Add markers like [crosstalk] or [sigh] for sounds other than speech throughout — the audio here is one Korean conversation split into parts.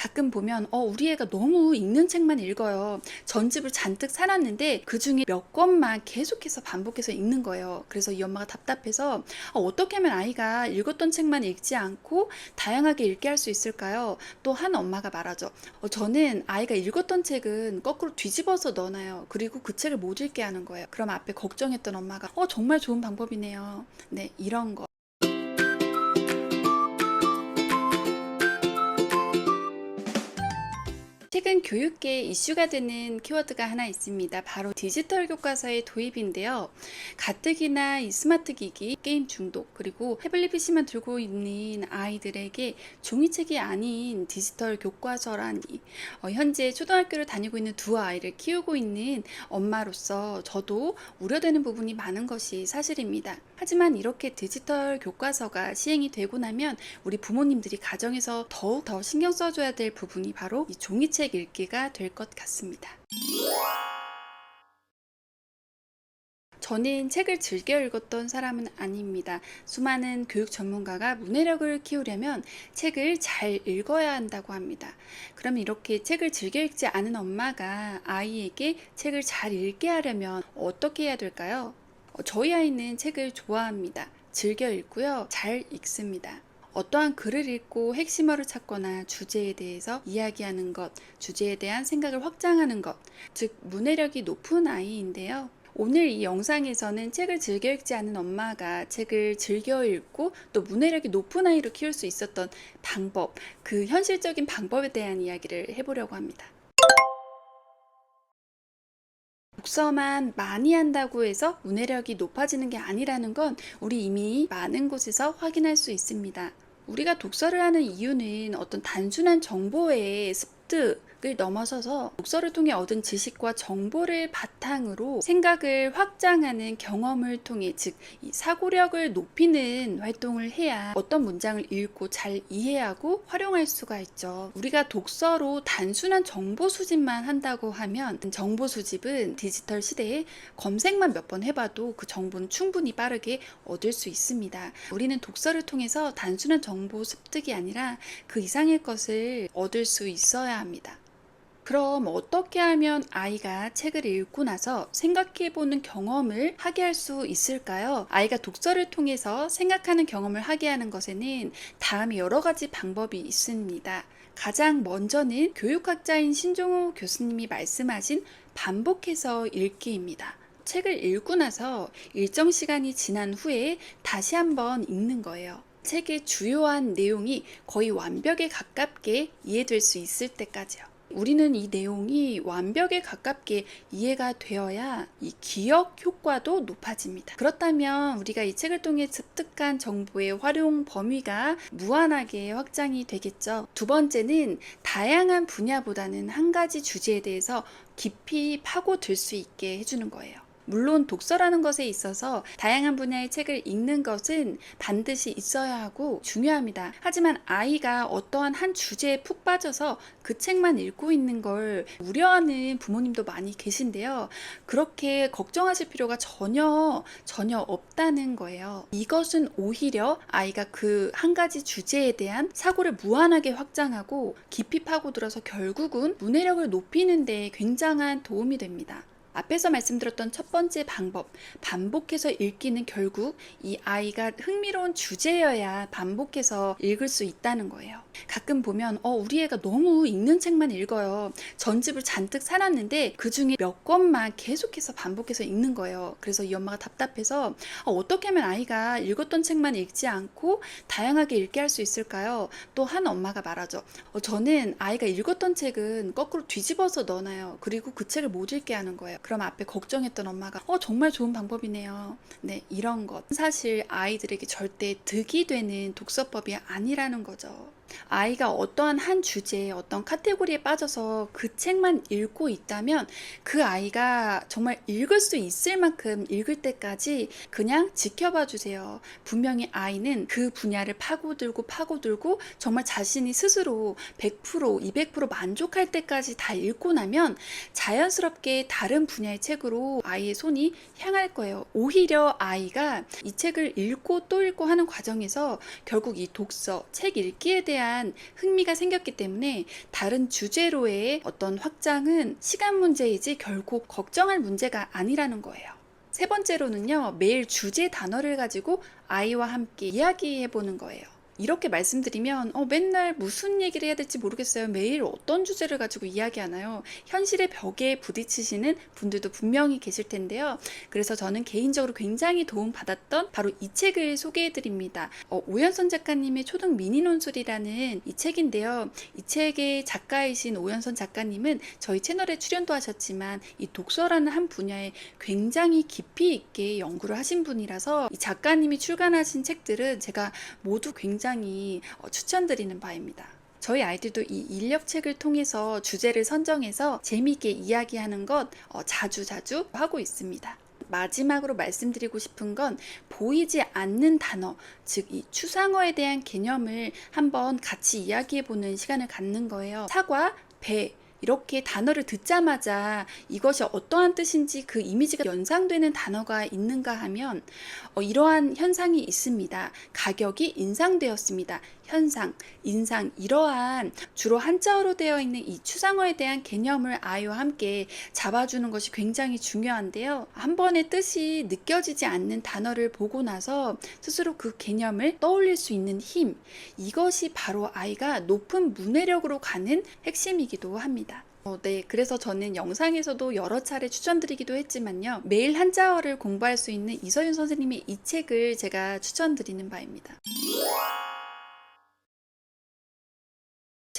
가끔 보면 어 우리 애가 너무 읽는 책만 읽어요. 전집을 잔뜩 사놨는데 그 중에 몇 권만 계속해서 반복해서 읽는 거예요. 그래서 이 엄마가 답답해서 어, 어떻게 하면 아이가 읽었던 책만 읽지 않고 다양하게 읽게 할 수 있을까요? 또 한 엄마가 말하죠. 어, 저는 아이가 읽었던 책은 거꾸로 뒤집어서 넣어놔요. 그리고 그 책을 못 읽게 하는 거예요. 그럼 앞에 걱정했던 엄마가 어 정말 좋은 방법이네요. 네 이런 거. 최근 교육계에 이슈가 되는 키워드가 하나 있습니다. 바로 디지털 교과서의 도입인데요. 가뜩이나 이 스마트 기기, 게임 중독, 그리고 태블릿 PC만 들고 있는 아이들에게 종이책이 아닌 디지털 교과서라니. 어, 현재 초등학교를 다니고 있는 두 아이를 키우고 있는 엄마로서 저도 우려되는 부분이 많은 것이 사실입니다. 하지만 이렇게 디지털 교과서가 시행이 되고 나면 우리 부모님들이 가정에서 더욱 더 신경 써줘야 될 부분이 바로 이 종이책 읽기가 될 것 같습니다. 저는 책을 즐겨 읽었던 사람은 아닙니다. 수많은 교육 전문가가 문해력을 키우려면 책을 잘 읽어야 한다고 합니다. 그럼 이렇게 책을 즐겨 읽지 않은 엄마가 아이에게 책을 잘 읽게 하려면 어떻게 해야 될까요? 어, 저희 아이는 책을 좋아합니다. 즐겨 읽고요. 잘 읽습니다. 어떠한 글을 읽고 핵심어를 찾거나 주제에 대해서 이야기하는 것, 주제에 대한 생각을 확장하는 것, 즉, 문해력이 높은 아이인데요. 오늘 이 영상에서는 책을 즐겨 읽지 않은 엄마가 책을 즐겨 읽고 또 문해력이 높은 아이로 키울 수 있었던 방법, 그 현실적인 방법에 대한 이야기를 해보려고 합니다. 독서만 많이 한다고 해서 문해력이 높아지는 게 아니라는 건 우리 이미 많은 곳에서 확인할 수 있습니다. 우리가 독서를 하는 이유는 어떤 단순한 정보의 습득 을 넘어서서 독서를 통해 얻은 지식과 정보를 바탕으로 생각을 확장하는 경험을 통해 즉이 사고력을 높이는 활동을 해야 어떤 문장을 읽고 잘 이해하고 활용할 수가 있죠. 우리가 독서로 단순한 정보 수집만 한다고 하면 정보 수집은 디지털 시대에 검색만 몇 번 해봐도 그 정보는 충분히 빠르게 얻을 수 있습니다. 우리는 독서를 통해서 단순한 정보 습득이 아니라 그 이상의 것을 얻을 수 있어야 합니다. 그럼 어떻게 하면 아이가 책을 읽고 나서 생각해보는 경험을 하게 할 수 있을까요? 아이가 독서를 통해서 생각하는 경험을 하게 하는 것에는 다음에 여러 가지 방법이 있습니다. 가장 먼저는 교육학자인 신종호 교수님이 말씀하신 반복해서 읽기입니다. 책을 읽고 나서 일정 시간이 지난 후에 다시 한번 읽는 거예요. 책의 주요한 내용이 거의 완벽에 가깝게 이해될 수 있을 때까지요. 우리는 이 내용이 완벽에 가깝게 이해가 되어야 이 기억 효과도 높아집니다. 그렇다면 우리가 이 책을 통해 습득한 정보의 활용 범위가 무한하게 확장이 되겠죠. 두 번째는 다양한 분야보다는 한 가지 주제에 대해서 깊이 파고들 수 있게 해주는 거예요. 물론 독서라는 것에 있어서 다양한 분야의 책을 읽는 것은 반드시 있어야 하고 중요합니다. 하지만 아이가 어떠한 한 주제에 푹 빠져서 그 책만 읽고 있는 걸 우려하는 부모님도 많이 계신데요. 그렇게 걱정하실 필요가 전혀 전혀 없다는 거예요. 이것은 오히려 아이가 그 한 가지 주제에 대한 사고를 무한하게 확장하고 깊이 파고들어서 결국은 문해력을 높이는 데 굉장한 도움이 됩니다. 앞에서 말씀드렸던 첫 번째 방법, 반복해서 읽기는 결국 이 아이가 흥미로운 주제여야 반복해서 읽을 수 있다는 거예요. 가끔 보면, 어, 우리 애가 너무 읽는 책만 읽어요. 전집을 잔뜩 사놨는데 그 중에 몇 권만 계속해서 반복해서 읽는 거예요. 그래서 이 엄마가 답답해서 어, 어떻게 하면 아이가 읽었던 책만 읽지 않고 다양하게 읽게 할 수 있을까요? 또 한 엄마가 말하죠. 어, 저는 아이가 읽었던 책은 거꾸로 뒤집어서 넣어놔요. 그리고 그 책을 못 읽게 하는 거예요. 그럼 앞에 걱정했던 엄마가 어 정말 좋은 방법이네요. 네 이런 것 사실 아이들에게 절대 득이 되는 독서법이 아니라는 거죠. 아이가 어떠한 한 주제에 어떤 카테고리에 빠져서 그 책만 읽고 있다면 그 아이가 정말 읽을 수 있을 만큼 읽을 때까지 그냥 지켜봐 주세요. 분명히 아이는 그 분야를 파고들고 파고들고 정말 자신이 스스로 100% 200% 만족할 때까지 다 읽고 나면 자연스럽게 다른 분야의 책으로 아이의 손이 향할 거예요. 오히려 아이가 이 책을 읽고 또 읽고 하는 과정에서 결국 이 독서, 책 읽기에 대한 대한 흥미가 생겼기 때문에 다른 주제로의 어떤 확장은 시간 문제이지 결코 걱정할 문제가 아니라는 거예요. 세 번째로는요, 매일 주제 단어를 가지고 아이와 함께 이야기해 보는 거예요. 이렇게 말씀드리면 어, 맨날 무슨 얘기를 해야 될지 모르겠어요. 매일 어떤 주제를 가지고 이야기하나요? 현실의 벽에 부딪히시는 분들도 분명히 계실 텐데요. 그래서 저는 개인적으로 굉장히 도움받았던 바로 이 책을 소개해 드립니다. 어, 오연선 작가님의 초등 미니 논술이라는 이 책인데요. 이 책의 작가이신 오연선 작가님은 저희 채널에 출연도 하셨지만 이 독서라는 한 분야에 굉장히 깊이 있게 연구를 하신 분이라서 이 작가님이 출간하신 책들은 제가 모두 굉장히 어, 추천드리는 바입니다. 저희 아이들도 이 인력책을 통해서 주제를 선정해서 재미있게 이야기하는 것 어, 자주 자주 하고 있습니다. 마지막으로 말씀드리고 싶은 건 보이지 않는 단어, 즉 이 추상어에 대한 개념을 한번 같이 이야기해 보는 시간을 갖는 거예요. 사과, 배, 이렇게 단어를 듣자마자 이것이 어떠한 뜻인지 그 이미지가 연상되는 단어가 있는가 하면 어, 이러한 현상이 있습니다. 가격이 인상되었습니다. 현상, 인상, 이러한 주로 한자어로 되어 있는 이 추상어에 대한 개념을 아이와 함께 잡아주는 것이 굉장히 중요한데요. 한 번의 뜻이 느껴지지 않는 단어를 보고 나서 스스로 그 개념을 떠올릴 수 있는 힘, 이것이 바로 아이가 높은 문해력으로 가는 핵심이기도 합니다. 어, 네. 그래서 저는 영상에서도 여러 차례 추천드리기도 했지만요. 매일 한자어를 공부할 수 있는 이서윤 선생님의 이 책을 제가 추천드리는 바입니다.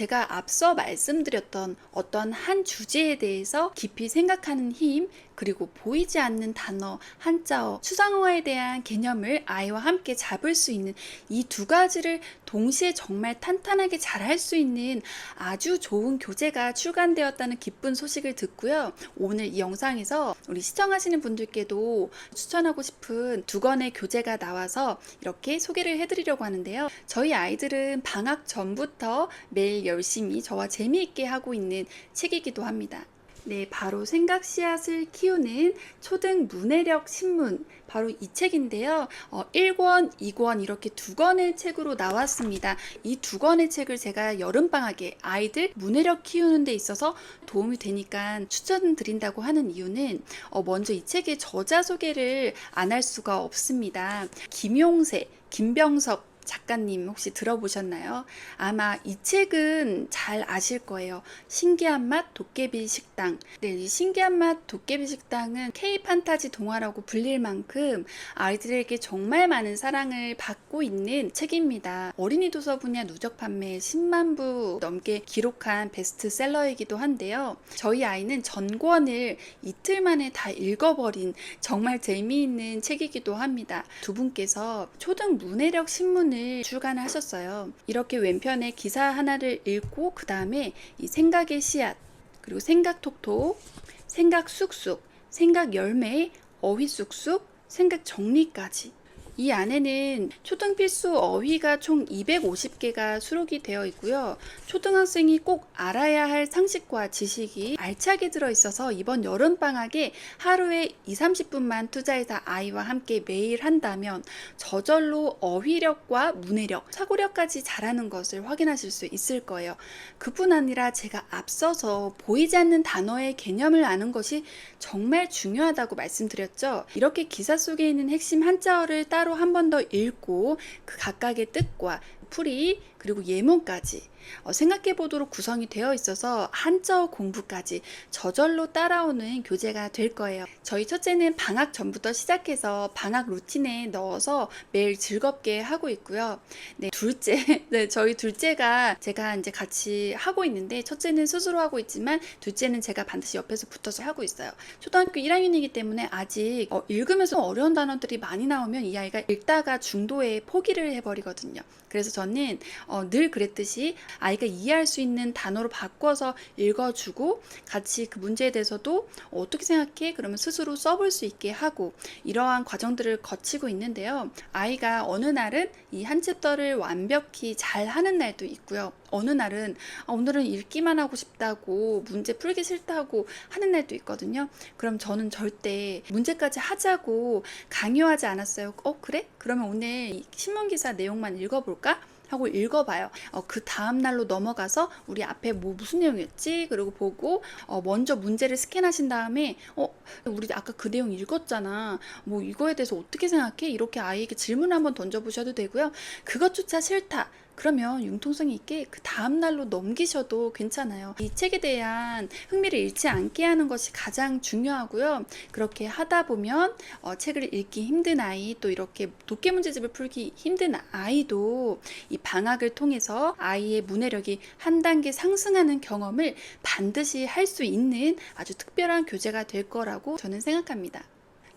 제가 앞서 말씀드렸던 어떤 한 주제에 대해서 깊이 생각하는 힘, 그리고 보이지 않는 단어, 한자어, 추상어에 대한 개념을 아이와 함께 잡을 수 있는 이 두 가지를 동시에 정말 탄탄하게 잘 할 수 있는 아주 좋은 교재가 출간되었다는 기쁜 소식을 듣고요. 오늘 이 영상에서 우리 시청하시는 분들께도 추천하고 싶은 두 권의 교재가 나와서 이렇게 소개를 해드리려고 하는데요. 저희 아이들은 방학 전부터 매일 열심히 저와 재미있게 하고 있는 책이기도 합니다. 네, 바로 생각 씨앗을 키우는 초등 문해력 신문. 바로 이 책인데요. 어, 1권, 2권 이렇게 두 권의 책으로 나왔습니다. 이 두 권의 책을 제가 여름방학에 아이들 문해력 키우는 데 있어서 도움이 되니까 추천드린다고 하는 이유는 어, 먼저 이 책의 저자 소개를 안 할 수가 없습니다. 김용세, 김병석, 작가님 혹시 들어보셨나요? 아마 이 책은 잘 아실 거예요. 신기한 맛 도깨비 식당. 네, 이 신기한 맛 도깨비 식당은 K 판타지 동화라고 불릴 만큼 아이들에게 정말 많은 사랑을 받고 있는 책입니다. 어린이 도서 분야 누적 판매 10만 부 넘게 기록한 베스트셀러이기도 한데요. 저희 아이는 전권을 이틀 만에 다 읽어버린 정말 재미있는 책이기도 합니다. 두 분께서 초등 문해력 신문을 출간하셨어요. 이렇게 왼편에 기사 하나를 읽고 그 다음에 이 생각의 씨앗 그리고 생각 톡톡, 생각 쑥쑥, 생각 열매, 어휘 쑥쑥, 생각 정리까지 이 안에는 초등 필수 어휘가 총 250개가 수록이 되어 있고요. 초등학생이 꼭 알아야 할 상식과 지식이 알차게 들어 있어서 이번 여름 방학에 하루에 2, 30분만 투자해서 아이와 함께 매일 한다면 저절로 어휘력과 문해력, 사고력까지 잘하는 것을 확인하실 수 있을 거예요. 그뿐 아니라 제가 앞서서 보이지 않는 단어의 개념을 아는 것이 정말 중요하다고 말씀드렸죠. 이렇게 기사 속에 있는 핵심 한자어를 따로 한 번 더 읽고 그 각각의 뜻과 풀이 그리고 예문까지 어, 생각해 보도록 구성이 되어 있어서 한자어 공부까지 저절로 따라오는 교재가 될 거예요. 저희 첫째는 방학 전부터 시작해서 방학 루틴에 넣어서 매일 즐겁게 하고 있고요. 네, 둘째, [laughs] 네, 저희 둘째가 제가 이제 같이 하고 있는데 첫째는 스스로 하고 있지만 둘째는 제가 반드시 옆에서 붙어서 하고 있어요. 초등학교 1학년이기 때문에 아직 어, 읽으면서 어려운 단어들이 많이 나오면 이 아이가 읽다가 중도에 포기를 해버리거든요. 그래서 저는 어, 늘 그랬듯이 아이가 이해할 수 있는 단어로 바꿔서 읽어주고 같이 그 문제에 대해서도 어떻게 생각해? 그러면 스스로 써볼 수 있게 하고 이러한 과정들을 거치고 있는데요. 아이가 어느 날은 이 한 챕터를 완벽히 잘 하는 날도 있고요. 어느 날은 아, 오늘은 읽기만 하고 싶다고 문제 풀기 싫다고 하는 날도 있거든요. 그럼 저는 절대 문제까지 하자고 강요하지 않았어요. 어, 그래? 그러면 오늘 이 신문 기사 내용만 읽어볼까? 하고 읽어봐요. 어, 그 다음 날로 넘어가서 우리 앞에 뭐 무슨 내용이었지? 그리고 보고 어, 먼저 문제를 스캔하신 다음에 어, 우리 아까 그 내용 읽었잖아. 뭐 이거에 대해서 어떻게 생각해? 이렇게 아이에게 질문을 한번 던져보셔도 되고요. 그것조차 싫다. 그러면 융통성 있게 그 다음 날로 넘기셔도 괜찮아요. 이 책에 대한 흥미를 잃지 않게 하는 것이 가장 중요하고요. 그렇게 하다 보면 어, 책을 읽기 힘든 아이 또 이렇게 독해 문제집을 풀기 힘든 아이도 이 방학을 통해서 아이의 문해력이 한 단계 상승하는 경험을 반드시 할 수 있는 아주 특별한 교재가 될 거라고 저는 생각합니다.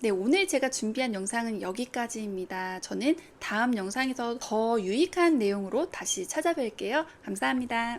네, 오늘 제가 준비한 영상은 여기까지입니다. 저는 다음 영상에서 더 유익한 내용으로 다시 찾아뵐게요. 감사합니다.